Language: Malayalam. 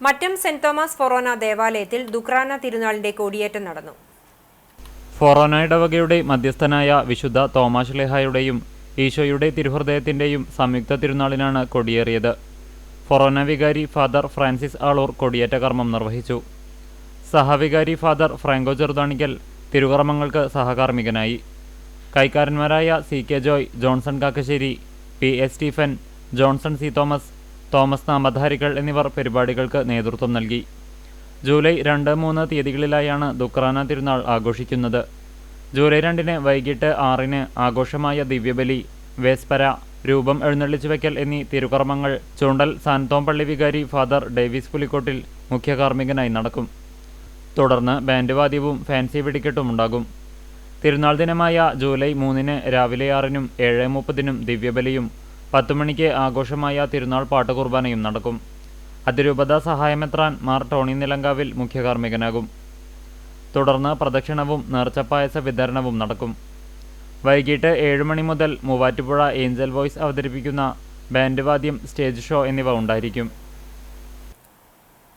മറ്റം സെന്റ് തോമസ് ഫൊറോന ദേവാലയത്തിൽ ദുക്രാന തിരുനാളിന്റെ കൊടിയേറ്റം നടന്നു. ഫൊറോന ഇടവകയുടെ മധ്യസ്ഥനായ വിശുദ്ധ തോമാശ്ലേഹായുടെയും ഈശോയുടെ തിരുഹൃദയത്തിന്റെയും സംയുക്ത തിരുനാളിനാണ് കൊടിയേറിയത്. ഫൊറോന വികാരി ഫാദർ ഫ്രാൻസിസ് ആളൂർ കൊടിയേറ്റ കർമ്മം നിർവഹിച്ചു. സഹവികാരി ഫാദർ ഫ്രാങ്കോ ചെറുതാണിക്കൽ തിരുകർമ്മങ്ങൾക്ക് സഹകാർമ്മികനായി. കൈക്കാരന്മാരായ C K Joy Johnson Kakkassery P S Stephen Johnson C Thomas Thomas നാമധാരികൾ എന്നിവർ പരിപാടികൾക്ക് നേതൃത്വം നൽകി. ജൂലൈ രണ്ട് മൂന്ന് തീയതികളിലായാണ് ദുക്രാന തിരുനാൾ ആഘോഷിക്കുന്നത്. ജൂലൈ രണ്ടിന് വൈകിട്ട് ആറിന് ആഘോഷമായ ദിവ്യബലി വേസ്പര രൂപം എഴുന്നള്ളിച്ചു വയ്ക്കൽ എന്നീ തിരുകർമ്മങ്ങൾ ചൂണ്ടൽ സാൻതോം പള്ളി വികാരി ഫാദർ ഡേവിസ് പുലിക്കോട്ടിൽ മുഖ്യ കാർമ്മികനായി നടക്കും. തുടർന്ന് ബാൻഡ് വാദ്യവും ഫാൻസി വെടിക്കെട്ടും ഉണ്ടാകും. തിരുനാൾ ദിനമായ ജൂലൈ മൂന്നിന് രാവിലെ ആറിനും ഏഴ് മുപ്പതിനും ദിവ്യബലിയും പത്തു മണിക്ക് ആഘോഷമായ തിരുനാൾ പാട്ടുകുർബാനയും നടക്കും. അതിരൂപത സഹായമെത്രാൻ മാർ ടോണി നിലങ്കാവിൽ മുഖ്യ കാർമ്മികനാകും തുടർന്ന് പ്രദക്ഷിണവും നേർച്ചപ്പായസ വിതരണവും നടക്കും. വൈകിട്ട് മണി മുതൽ മൂവാറ്റുപുഴ ഏഞ്ചൽ വോയ്സ് അവതരിപ്പിക്കുന്ന ബാൻഡ് വാദ്യം സ്റ്റേജ് ഷോ എന്നിവ ഉണ്ടായിരിക്കും.